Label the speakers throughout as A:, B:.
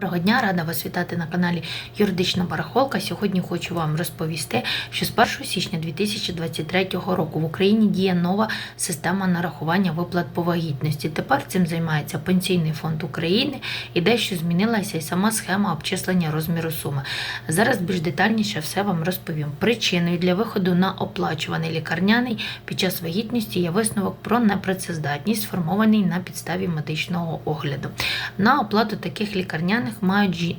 A: Доброго дня, рада вас вітати на каналі Юридична Барахолка. Сьогодні хочу вам розповісти, що з 1 січня 2023 року в Україні діє нова система нарахування виплат по вагітності. Тепер цим займається Пенсійний фонд України і дещо змінилася і сама схема обчислення розміру суми. Зараз більш детальніше все вам розповім. Причиною для виходу на оплачуваний лікарняний під час вагітності є висновок про непрацездатність, сформований на підставі медичного огляду. На оплату таких лікарняних мають жі-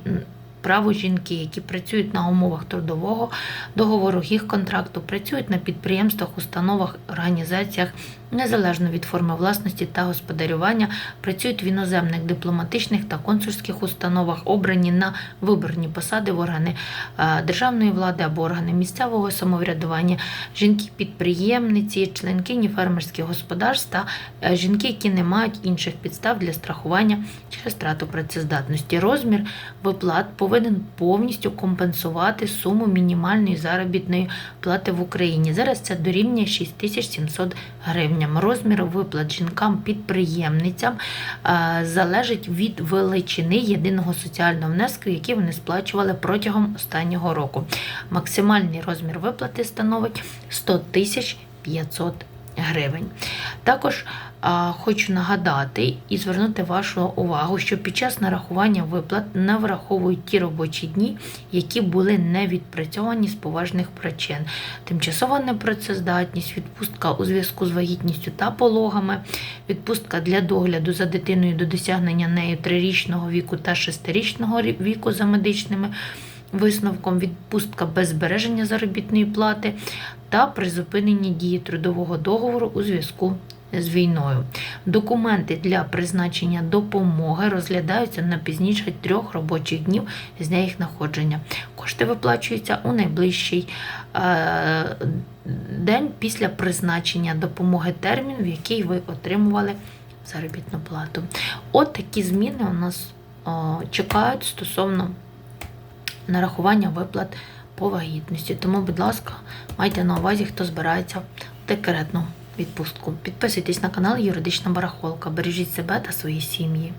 A: право жінки, які працюють на умовах трудового договору, їх контракту, працюють на підприємствах, установах, організаціях незалежно від форми власності та господарювання, працюють в іноземних дипломатичних та консульських установах, обрані на виборні посади в органи е, державної влади або органи місцевого самоврядування, жінки-підприємниці, членкині фермерських господарств та е, жінки, які не мають інших підстав для страхування через втрату працездатності. Розмір виплат повинен повністю компенсувати суму мінімальної заробітної плати в Україні. Зараз це дорівнює 6700 гривень. Розмір виплат жінкам-підприємницям е, залежить від величини єдиного соціального внеску, який вони сплачували протягом останнього року. Максимальний розмір виплати становить 100 тисяч 500 гривень. Також а, хочу нагадати і звернути вашу увагу, що під час нарахування виплат не враховують ті робочі дні, які були не відпрацьовані з поважних причин. Тимчасова непрацездатність, відпустка у зв'язку з вагітністю та пологами, відпустка для догляду за дитиною до досягнення нею трирічного віку та шестирічного віку за медичними висновком, відпустка без збереження заробітної плати та призупинення дії трудового договору у зв'язку з війною. Документи для призначення допомоги розглядаються на пізніше трьох робочих днів з дня їх знаходження. Кошти виплачуються у найближчий е, день після призначення допомоги термін, в який ви отримували заробітну плату. От такі зміни у нас о, чекають стосовно нарахування виплат по вагітності. Тому, будь ласка, майте на увазі, хто збирається в декретну відпустку. Підписуйтесь на канал Юридична Барахолка. Бережіть себе та свої сім'ї.